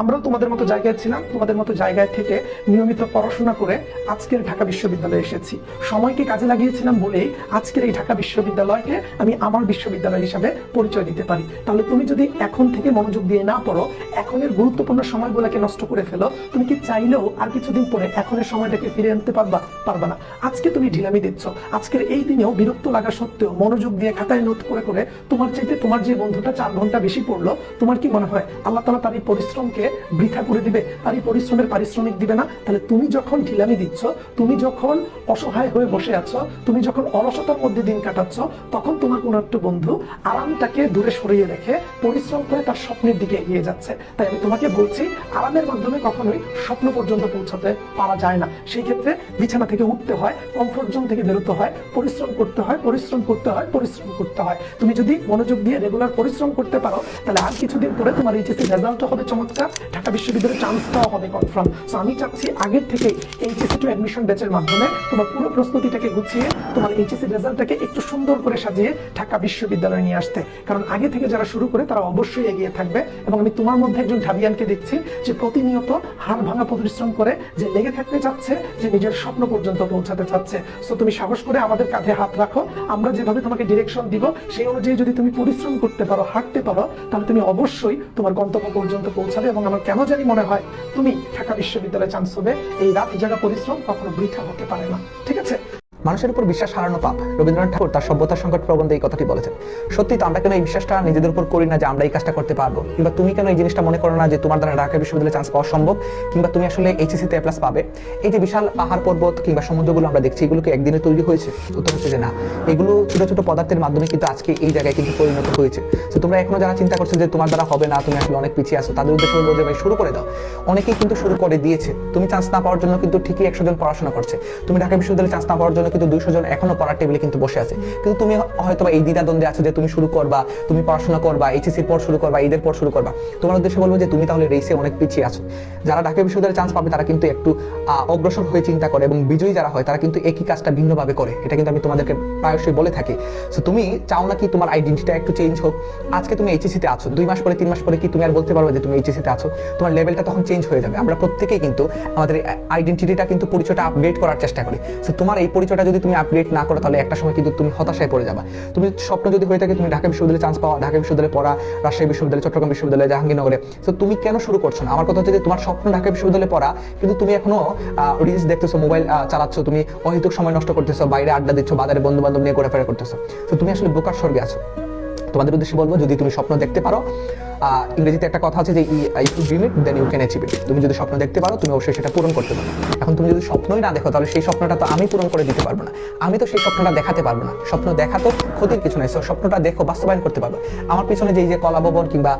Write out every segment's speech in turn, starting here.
আমরাও তোমাদের মতো জায়গায় ছিলাম, তোমাদের মতো জায়গায় থেকে নিয়মিত পড়াশোনা করে আজকের ঢাকা বিশ্ববিদ্যালয়ে এসেছি। সময়কে কাজে লাগিয়েছিলাম বলেই আজকের এই ঢাকা বিশ্ববিদ্যালয়কে আমি আমার বিশ্ববিদ্যালয় হিসাবে পরিচয় দিতে পারি। তাহলে তুমি যদি এখন থেকে মনোযোগ দিয়ে না পড়ো, এখনের গুরুত্বপূর্ণ সময়গুলোকে নষ্ট করে ফেলো, তুমি কি চাইলেও আর কিছুদিন পরে এখনের সময়টাকে ফিরে আনতে পারবা? পারবা না। আজকে তুমি ঢিলামি দিচ্ছ। আজকের এই দিনেও বিরক্ত লাগা সত্ত্বেও মনোযোগ দিয়ে খাতায় নোট করে করে তোমার চাইতে তোমার যে বন্ধুটা চার ঘণ্টা বেশি পড়ল, তোমার কি মনে হয়? আল্লাহ তালা তার এই পরিশ্রমকে বৃথা করে দিবে। তার এই পরিশ্রমের পারিশ্রমিক দিবে না। তাহলে তুমি যখন ঢিলামি দিচ্ছ, তুমি যখন অসহায় হয়ে বসে আছো, তুমি যখন অলসতার মধ্যে দিন কাটাচ্ছ, তখন তোমার কোনো একটা বন্ধু আরামটাকে দূরে সরিয়ে রেখে পরিশ্রম করে তার স্বপ্নের দিকে এগিয়ে যাচ্ছে। তাই আমি তোমাকে বলছি, আরামের মাধ্যমে কখনোই স্বপ্ন পর্যন্ত পৌঁছাতে পারা যায় না। সেই ক্ষেত্রে বিছানা থেকে উঠতে হয় কমফোর্ট জোন থেকে বেরোতে হয়, পরিশ্রম করতে হয়, পরিশ্রম করতে হয়, পরিশ্রম করতে হয়। তুমি যদি মনোযোগ দিয়ে রেগুলার পরিশ্রম করতে পারো, তাহলে আর কিছুদিন পরে তোমার এইচএসসি রেজাল্টও হবে চমৎকার। ঢাকা বিশ্ববিদ্যালয়ের চান্সটাও হবে কনফার্ম সো আমি চাচ্ছি আগের থেকে এইচএসসি টু অ্যাডমিশন ব্যাচের মাধ্যমে তোমার পুরো প্রস্তুতিটাকে গুছিয়ে তোমার এইচএসসি রেজাল্টটাকে একটু সুন্দর করে সাজিয়ে ঢাকা বিশ্ববিদ্যালয়ে নিয়ে আসতে। কারণ আগে থেকে যারা শুরু করে তারা অবশ্যই এগিয়ে থাকবে এবং আমি তোমার মধ্যে একজন ঢাবিয়ানকে দেখছি যে প্রতিনিয়ত হাড় ভাঙা পরিশ্রম করে যে লেগে থাকতে চাচ্ছে, যে নিজের স্বপ্ন পর্যন্ত পৌঁছাতে চাচ্ছে। সো তুমি সাহস করে আমাদের কাঁধে হাত রাখো। আমরা যেভাবে তোমাকে ডিরেকশন দিব, সেই অনুযায়ী যদি তুমি পরিশ্রম করতে পারো, হাঁটতে পারো, তাহলে তুমি অবশ্যই তোমার গন্তব্য পর্যন্ত পৌঁছাবে এবং আমার কেন জানি মনে হয় তুমি ঢাকা বিশ্ববিদ্যালয়ে চান্স হবে। এই রাত যারা পরিশ্রম কখনো বৃথা হতে পারে না। ঠিক আছে? মানুষের উপর বিশ্বাস হারানো পাপ। রবীন্দ্রনাথ ঠাকুর তার সভ্যতার সংকট প্রবন্ধে এই কথাটি বলেছেন। সত্যি তো আমরা কেন এই বিশ্বাসটা নিজেদের উপর করি না যে আমরা এই কাজটা করতে পারব? কিংবা তুমি কেন এই জিনিসটা মনে করো না যে তোমার দ্বারা ঢাকা বিশ্ববিদ্যালয়ে চান্স পাওয়া সম্ভব? কিংবা তুমি আসলে এইচএসসি তে প্লাস পাবে? এই যে বিশাল পাহাড় পর্বত কিংবা সমুদ্রগুলো আমরা দেখছি এগুলো কি একদিনে তৈরি হয়েছে। উত্তর হচ্ছে যে না। এগুলো ছোট ছোট পদার্থের মাধ্যমে কিন্তু আজকে এই জায়গায় কিন্তু পরিণত হয়েছে। তো তোমরা এখনও যারা চিন্তা করছ যে তোমার দ্বারা হবে না, তুমি আসলে অনেক পিছিয়ে আছো, তাদের উদ্দেশ্য হলো যে ভাই শুরু করে দাও। অনেকেই কিন্তু শুরু করে দিয়েছে। তুমি চান্স না পাওয়ার জন্য কিন্তু ঠিকই একশো জন পড়াশোনা করছে। তুমি ঢাকা বিশ্ববিদ্যালয়ে চান্স না পাওয়ার জন্য কিন্তু দুইশো জন এখনও পড়ার টেবিলে কিন্তু বসে আছে। কিন্তু তুমি হয়তো এই দ্বিধাদ্বন্দ্বে আছো যে তুমি শুরু করবা, তুমি পড়াশোনা করবা এইচএসসির পর শুরু করবা ঈদের পর শুরু করবা। তোমার উদ্দেশ্যে বলব যে তুমি তাহলে রেসে অনেক পিছিয়ে আছো। যারা ঢাকা বিশ্ববিদ্যালয়ে চান্স পাবে, তারা কিন্তু একটু অগ্রসর হয়ে চিন্তা করে এবং বিজয়ী যারা হয়, তারা কিন্তু একই কাজটা ভিন্নভাবে করে। এটা কিন্তু আমি তোমাদেরকে প্রায়শই বলে থাকি। সো তুমি চাও না কি তোমার আইডেন্টিটা একটু চেঞ্জ হোক? আজকে তুমি এইচএসসি তে আছো, দুই মাস পরে, তিন মাস পরে কি তুমি আর বলতে পারবে যে তুমি এইচএসসি তে আছো? তোমার লেভেলটা তখন চেঞ্জ হয়ে যাবে। আমরা প্রত্যেকেই কিন্তু আমাদের আইডেন্টিটিটা কিন্তু পরিচয়টা আপগ্রেড করার চেষ্টা করি। সো তোমার এই পরিচয়টা যদি তুমি আপগ্রেড না করো, তাহলে একটা সময় কিন্তু তুমি হতাশায় পড়ে যাবে। তুমি স্বপ্ন যদি হয়ে থাকে, তুমি ঢাকা বিশ্ববিদ্যালয়ে চান্স পাওয়া, ঢাকা বিশ্ববিদ্যালয়ে পড়া, রাজশাহী বিশ্ববিদ্যালয়, চট্টগ্রাম বিশ্ববিদ্যালয়, জাহাঙ্গীরনগরে। তো তুমি কেন শুরু করছ না? আমার কথা হচ্ছে যে তোমার স্বপ্ন ঢাকা বিশ্ববিদ্যালয়ে পড়া, কিন্তু তুমি এখনও রিলস দেখতেছো মোবাইল চালাচ্ছ, তুমি অহেতুক সময় নষ্ট করতেছো, বাইরে আড্ডা দিচ্ছ, বাজারে বন্ধু বান্ধব নিয়ে ঘোরাফেরা করতেছো। তো তুমি আসলে বোকার স্বর্গে আছো। তোমাদের উদ্দেশ্যে বলব, যদি তুমি স্বপ্ন দেখতে পারো ইংরেজিতে একটা কথা আছে যে if you dream it then you can achieve it তুমি যদি স্বপ্ন দেখতে পারো, তুমি অবশ্যই সেটা পূরণ করতে পারো। এখন তুমি যদি স্বপ্নই না দেখো, তাহলে সেই স্বপ্নটা তো আমি পূরণ করে দিতে পারব না। আমি তো সেই স্বপ্নটা দেখাতে পারব না। স্বপ্ন দেখা তো ক্ষতির কিছু নাই। স্বপ্নটা দেখো, বাস্তবায়ন করতে পারবে। আমার পিছনে যে এই যে কলা ভবন কিংবা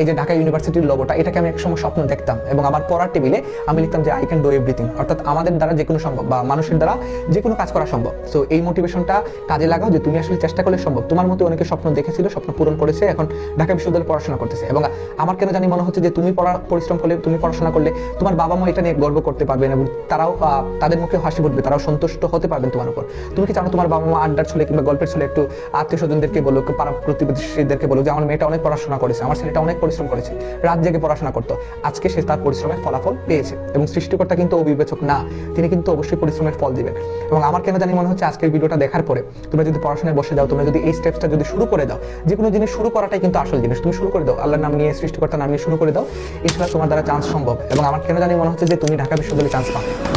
এই যে ঢাকা ইউনিভার্সিটির লোগোটা এটাকে আমি একসময় স্বপ্ন দেখতাম। এবং আমার পড়ার টেবিলে আমি লিখতাম যে আই ক্যান ডু এভরিথিং অর্থাৎ আমাদের দ্বারা যে কোনো সম্ভব, বা মানুষের দ্বারা যে কোনো কাজ করা সম্ভব। সো এই মোটিভেশনটা কাজে লাগাও যে, তুমি আসলে চেষ্টা করলে সম্ভব। তোমার মতো অনেকে স্বপ্ন দেখেছিল, স্বপ্ন পূরণ করেছে, এখন ঢাকা বিশ্ববিদ্যালয়ে পড়াশোনা করতেছে। এবং আমার কেন জানি মনে হচ্ছে যে, তুমি পড়া, পরিশ্রম করলে, তুমি পড়াশোনা করলে, তোমার বাবা মা এটা নিয়ে গর্ব করতে পারবেন এবং তারাও তাদের মুখে হাসি ফুটবে, তারাও সন্তুষ্ট হতে পারবেন তোমার উপর। তুমি কি জানো তোমার বাবা মা আড্ডার ছেলে কিংবা গল্পের ছেলে একটু আত্মীয় স্বজনদেরকে বলো প্রতিবেশীদেরকে বলো যে আমার মেয়েটা অনেক পড়াশোনা করেছে, আমার ছেলেটা অনেক পরিশ্রম করেছে, রাত জেগে পড়াশোনা করতো। আজকে সে তার পরিশ্রমের ফলাফল পেয়েছে এবং সৃষ্টিকর্তা কিন্তু অবিবেচক না, তিনি কিন্তু অবশ্যই পরিশ্রমের ফল দিবেন। এবং আমার কেন জানি মনে হচ্ছে আজকের ভিডিওটা দেখার পরে তোমরা যদি পড়াশোনায় বসে যাও, তোমরা যদি এই স্টেপসটা যদি শুরু করে দাও, যে কোনো জিনিস শুরু করাটাই কিন্তু আসল জিনিস, তুমি শুরু করে দাও, আল্লাহর নাম নিয়ে, সৃষ্টিকর্তার নাম নিয়ে শুরু করে দাও, এছাড়া তোমার দ্বারা চান্স সম্ভব। এবং আমার কেন জানি মনে হচ্ছে যে তুমি ঢাকা বিশ্ববিদ্যালয়ে চান্স পাবে।